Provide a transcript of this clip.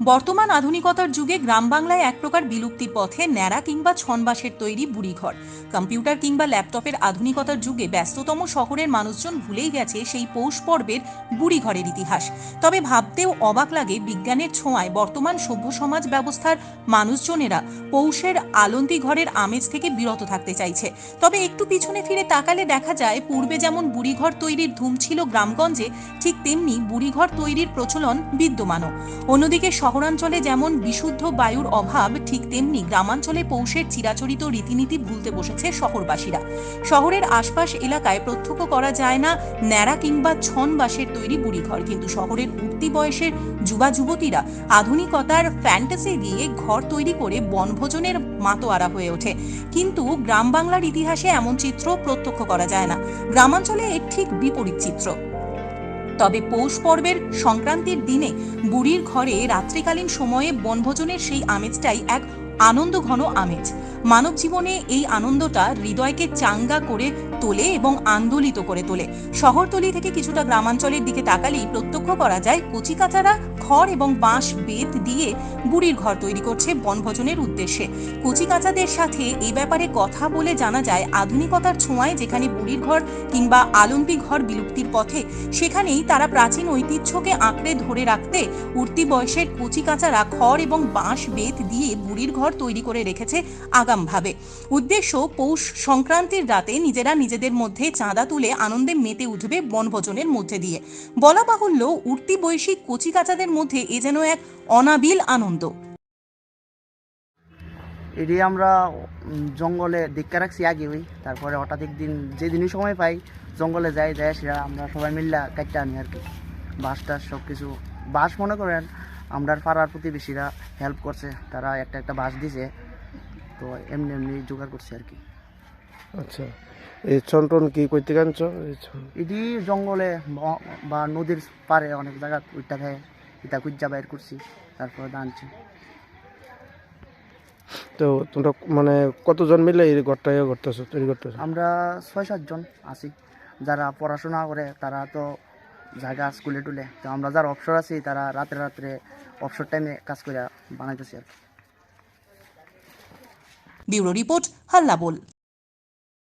বর্তমান আধুনিকতার যুগে গ্রাম বাংলায় এক প্রকার বিলুপ্তির পথে ন্যাড়া কিংবা ছনবাসের তৈরি বুড়িঘর। কম্পিউটার কিংবা ল্যাপটপের আধুনিকতার যুগে ব্যস্ততম শহরের মানুষজন ভুলেই গেছে সেই পৌষ পর্বের বুড়িঘরের ইতিহাস। তবে ভাবতেও অবাক লাগে বিজ্ঞানের ছোঁয়ায় বর্তমান সভ্য সমাজ ব্যবস্থার মানুষজনেরা পৌষের আলন্তি ঘরের আমেজ থেকে বিরত থাকতে চাইছে। তবে একটু পিছনে ফিরে তাকালে দেখা যায়, পূর্বে যেমন বুড়িঘর তৈরির ধুম ছিল গ্রামগঞ্জে, ঠিক তেমনি বুড়িঘর তৈরির প্রচলন বিদ্যমানও। অন্যদিকে শহরাঞ্চলে যেমন বিশুদ্ধ বায়ুর অভাব, ঠিক তেমনি গ্রামাঞ্চলে পৌষের চিরাচরিত রীতিনীতি ভুলতে বসেছে শহরবাসীরা। শহরের আশপাশ এলাকায় প্রত্যক্ষ করা যায় না ন্যাড়া কিংবা ছন বাঁশের তৈরি বুড়িঘর, কিন্তু শহরের উঠতি বয়সের যুবা যুবতীরা আধুনিকতার ফ্যান্টাসি দিয়ে ঘর তৈরি করে বনভোজনের মাতোয়ারা হয়ে ওঠে। কিন্তু গ্রাম বাংলার ইতিহাসে এমন চিত্র প্রত্যক্ষ করা যায় না। গ্রামাঞ্চলে এর ঠিক বিপরীত চিত্র। তবে পৌষ পর্বের সংক্রান্তির দিনে বুড়ির ঘরে রাত্রিকালীন সময়ে বনভোজনের সেই আমেজটাই এক আনন্দ ঘন আমেজ। মানব জীবনে এই আনন্দটা হৃদয়কে চাঙ্গা করে তোলে এবং আন্দোলিত করে তোলে। শহরতলি থেকে কিছুটা গ্রামাঞ্চলের দিকে তাকালেই প্রত্যক্ষ করা যায় কচিকাচারা খড় এবং বাঁশ বেত দিয়ে বুড়ির ঘর তৈরি করছে বনভোজনের উদ্দেশ্যে। কচিকাচাদের সাথে এ ব্যাপারে কথা বলে জানা যায়, আধুনিকতার ছোঁয়ায় যেখানে বুড়ির ঘর কিংবা আলন্তি ঘর বিলুপ্তির পথে, সেখানেই তারা প্রাচীন ঐতিহ্যকে আঁকড়ে ধরে রাখতে উঠতি বয়সের কচিকাচারা খড় এবং বাঁশ বেত দিয়ে বুড়ির ঘর তৈরি করে রেখেছে আগামভাবে। উদ্দেশ্য, পৌষ সংক্রান্তির রাতে নিজেরা নিজেদের মধ্যে চাঁদা তুলে আনন্দে মেতে উঠবে বনভোজনের মধ্যে দিয়ে। বলা বাহুল্য, উঠতি বৈশিক কচিকাচাদের মধ্যে এ যেন এক অনাবিল আনন্দ। এটি আমরা জঙ্গলে দীক্ষা রাখছি আগে ওই তারপরে হঠাৎ একদিন যেদিনই সময় পাই জঙ্গলে যাই যাই সেটা আমরা সবাই মিল্লা কাটতে আনি আর কি। বাঁশ টাস সব কিছু বাঁশ মনে করেন আমরা পাড়ার প্রতিবেশীরা হেল্প করছে। তারা একটা একটা বাঁশ দিছে তো এমনি এমনি জোগাড় করছে আর কি। আচ্ছা এই চন্টন কি করতে আনছো এটি জঙ্গলে বা- নদীর পাড়ে অনেক জায়গা ওইটা খায় এটা কুজ্জা বাইর করছি তারপরে আনছি। তো তোমরা মানে কতজন মিলে এই ঘরটা ইয়ে করতেছো তৈরি করতেছো? আমরা ছয় সাতজন আছি। যারা পড়াশোনা করে তারা তো জায়গা স্কুলে টুলে। তো আমরা যারা অবসর আছি তারা রাত্রে রাত্রে অবসর টাইমে কাজ করে বানাইতেছি আর কি। ব্যুরো রিপোর্ট হাল্লা বল।